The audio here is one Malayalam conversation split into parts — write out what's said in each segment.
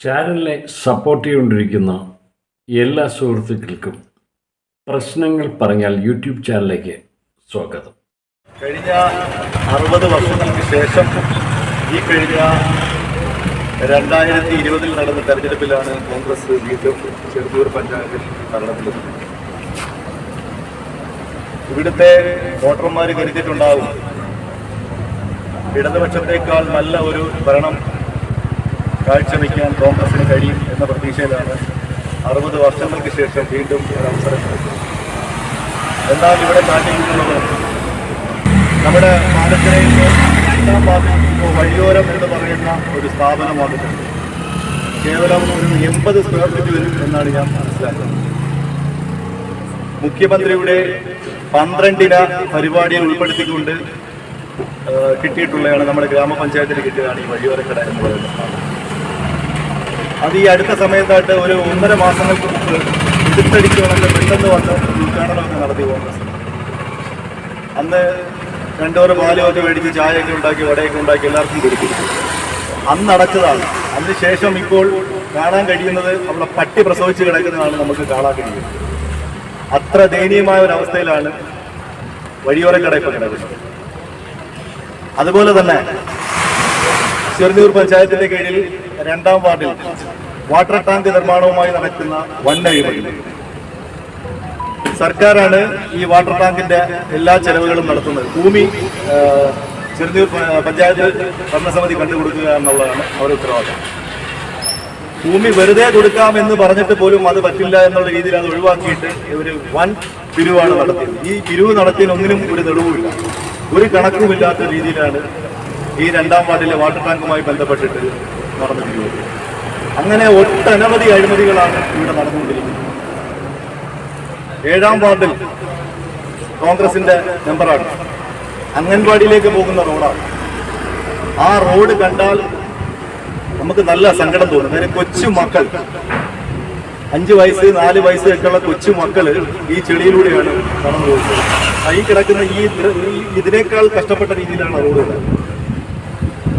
ചാനലിനെ സപ്പോർട്ട് ചെയ്തുകൊണ്ടിരിക്കുന്ന എല്ലാ സുഹൃത്തുക്കൾക്കും പ്രശ്നങ്ങൾ പറഞ്ഞാൽ യൂട്യൂബ് ചാനലിലേക്ക് സ്വാഗതം. കഴിഞ്ഞ അറുപത് വർഷങ്ങൾക്ക് ശേഷം ഈ കഴിഞ്ഞ രണ്ടായിരത്തി ഇരുപതിൽ നടന്ന തെരഞ്ഞെടുപ്പിലാണ് കോൺഗ്രസ് വീണ്ടും ചെറുതൂർ പഞ്ചായത്തിൽ ഭരണത്തിലെത്തുന്നത് ഇവിടുത്തെ വോട്ടർമാർ കരുതിയിട്ടുണ്ടാവും ഇടതുപക്ഷത്തേക്കാൾ നല്ല ഒരു ഭരണം കാഴ്ചവെക്കാൻ കോൺഗ്രസിന് കഴിയും എന്ന പ്രതീക്ഷയിലാണ് അറുപത് വർഷങ്ങൾക്ക് ശേഷം വീണ്ടും ഒരു അവസരം എന്നാൽ ഇവിടെ കാട്ടിയിട്ടുള്ളത് നമ്മുടെ പാലക്കരയിൽ വഴിയോരം എന്ന് പറയുന്ന ഒരു സ്ഥാപനം വന്നിട്ടുണ്ട് കേവലം ഒരു എൺപത് സ്ക്വയർ ഫീറ്റ് വരും എന്നാണ് ഞാൻ മനസ്സിലാക്കുന്നത്. മുഖ്യമന്ത്രിയുടെ പന്ത്രണ്ടിന പരിപാടിയെ ഉൾപ്പെടുത്തിക്കൊണ്ട് കിട്ടിയിട്ടുള്ളതാണ് നമ്മുടെ ഗ്രാമപഞ്ചായത്തിൽ കിട്ടിയതാണ് ഈ വഴിയോരക്കട എന്ന് പറയുന്ന സ്ഥാപനം. അത് ഈ അടുത്ത സമയത്തായിട്ട് ഒരു ഒന്നര മാസങ്ങൾക്ക് മുമ്പ് ഇടുത്തടിച്ച് വന്നിട്ട് പെട്ടെന്ന് വന്ന് ഉദ്ഘാടനമൊക്കെ നടത്തി കോൺഗ്രസ്. അന്ന് രണ്ടോറ് പാലുമൊക്കെ മേടിച്ച് ചായയൊക്കെ ഉണ്ടാക്കി വടയൊക്കെ ഉണ്ടാക്കി എല്ലാവർക്കും കൊടുക്കും അന്ന് അടച്ചതാണ്. അതിന് ശേഷം ഇപ്പോൾ കാണാൻ കഴിയുന്നത് നമ്മളെ പട്ടി പ്രസവിച്ച് കിടക്കുന്നതാണ് നമുക്ക് കാണാൻ കഴിയുന്നത്. അത്ര ദയനീയമായ ഒരു അവസ്ഥയിലാണ് വഴിയോരക്കട ഇപ്പോൾ കിടക്കുന്നത്. അതുപോലെ തന്നെ ചെറുന്നൂർ പഞ്ചായത്തിന്റെ കീഴിൽ രണ്ടാം വാർഡിൽ വാട്ടർ ടാങ്ക് നിർമ്മാണവുമായി നടക്കുന്ന വൻ അഴിമതി സർക്കാരാണ് ഈ വാട്ടർ ടാങ്കിന്റെ എല്ലാ ചെലവുകളും നടത്തുന്നത്. ഭൂമി ചെറുതീർ പഞ്ചായത്ത് ഭരണസമിതി കണ്ടുകൊടുക്കുക എന്നുള്ളതാണ് അവരുടെ ഉത്തരവാദിത്തം. ഭൂമി വെറുതെ കൊടുക്കാമെന്ന് പറഞ്ഞിട്ട് പോലും അത് പറ്റില്ല എന്നുള്ള രീതിയിൽ അത് ഒഴിവാക്കിയിട്ട് ഒരു വൻ പിരിവാണ് നടത്തിയത്. ഈ പിരിവ് നടത്തിയതിന് ഒന്നിനും ഒരു തെളിവുമില്ല. ഒരു കണക്കുമില്ലാത്ത രീതിയിലാണ് ഈ രണ്ടാം വാർഡിലെ വാട്ടർ ടാങ്കുമായി ബന്ധപ്പെട്ടിട്ട് നടന്നു പിരിവ് അങ്ങനെ ഒട്ടനവധി അഴിമതികളാണ് ഇവിടെ നടന്നുകൊണ്ടിരിക്കുന്നത്. ഏഴാം വാർഡിൽ കോൺഗ്രസിന്റെ മെമ്പറാണ്. അംഗൻവാടിയിലേക്ക് പോകുന്ന റോഡാണ്. ആ റോഡ് കണ്ടാൽ നമുക്ക് നല്ല സങ്കടം തോന്നും. കാര്യം കൊച്ചു മക്കൾ അഞ്ച് വയസ്സ് നാല് വയസ്സ് ഒക്കെയുള്ള കൊച്ചു മക്കൾ ഈ ചെളിയിലൂടെയാണ് കടന്നു പോകുന്നത്. കൈ കിടക്കുന്ന ഈ ഇതിനേക്കാൾ കഷ്ടപ്പെട്ട രീതിയിലാണ് റോഡ്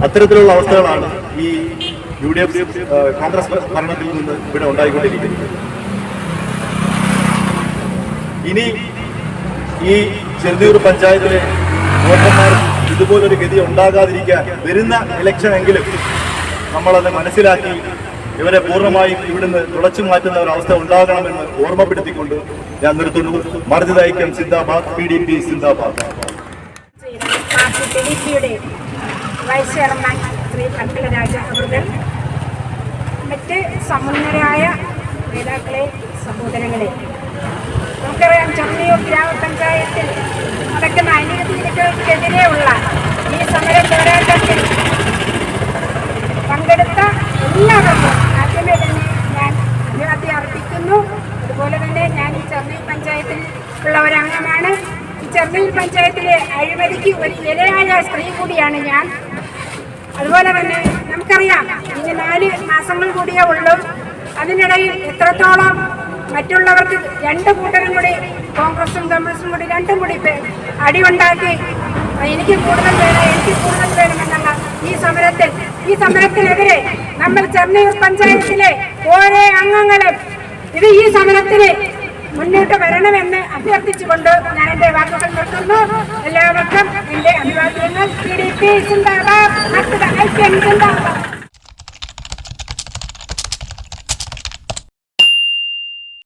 അത്തരത്തിലുള്ള അവസ്ഥകളാണ് ഈ യു ഡി എഫ് കോൺഗ്രസ് ഭരണത്തിൽ നിന്ന് ഇവിടെ ഉണ്ടായിക്കൊണ്ടിരിക്കുന്നത് ഇനി ഈ ചെറുതൂർ പഞ്ചായത്തിലെ വോട്ടർമാർ ഇതുപോലൊരു ഗതി ഉണ്ടാകാതിരിക്കാൻ വരുന്ന ഇലക്ഷൻ എങ്കിലും നമ്മളത് മനസ്സിലാക്കി ഇവരെ പൂർണമായും ഇവിടുന്ന് തുളച്ചു മാറ്റുന്ന ഒരു അവസ്ഥ ഉണ്ടാകണമെന്ന് ഓർമ്മപ്പെടുത്തിക്കൊണ്ട് ഞാൻ നിർത്തുന്നു. മർദ്ദിത ഐക്യം സിന്ദാബാദ് പി ഡി പി സിന്ദാബാദ്. ചെയർമാൻ ശ്രീ കട്ടില അവർ മറ്റ് സമുന്നരായ നേതാക്കളെ സഹോദരങ്ങളെ നമുക്കറിയാം ചെറുന്നിയൂർ ഗ്രാമപഞ്ചായത്തിൽ നടക്കുന്ന അനീതികൾക്കെതിരെയുള്ള ഈ സമര പോരാട്ടത്തിൽ പങ്കെടുത്ത എല്ലാവർക്കും ആദ്യമേ തന്നെ ഞാൻ അഭിവാദ്യം അർപ്പിക്കുന്നു. അതുപോലെ തന്നെ ഞാൻ ഈ ചെറുന്നീർ പഞ്ചായത്തിൽ ഉള്ള ഒരംഗമാണ് ഈ ചെറുന്നീർ പഞ്ചായത്തിലെ അഴിമതിക്ക് ഒരു ഇരയായ സ്ത്രീ കൂടിയാണ് ഞാൻ. അതുപോലെ തന്നെ നമുക്കറിയാം ഇനി നാല് മാസങ്ങൾ കൂടിയേ ഉള്ളൂ. അതിനിടയിൽ എത്രത്തോളം മറ്റുള്ളവർക്ക് രണ്ട് കൂട്ടരും കൂടി കോൺഗ്രസും കമ്മ്യൂണിസ്റ്റും കൂടി രണ്ടും കൂടി അടി അടിയുണ്ടാക്കി എനിക്ക് കൂടുതൽ വേണം എനിക്ക് കൂടുതൽ വേണമെന്നുള്ള ഈ സമരത്തിൽ ഈ സമരത്തിനെതിരെ നമ്മൾ ചെന്നൈ പഞ്ചായത്തിലെ ഓരോ അംഗങ്ങളും ഇത് ഈ സമരത്തിന് മുന്നോട്ട് വരണമെന്ന് അഭ്യർത്ഥിച്ചുകൊണ്ട് ഞാൻ എന്റെ വാക്കുകൾ നിർത്തുന്നു. എല്ലാവർക്കും എന്റെ അഭിവാദ്യങ്ങൾ. പി ഡി പി സിന്ദാബാദ് ഐക്യം സിന്ദാബാദ്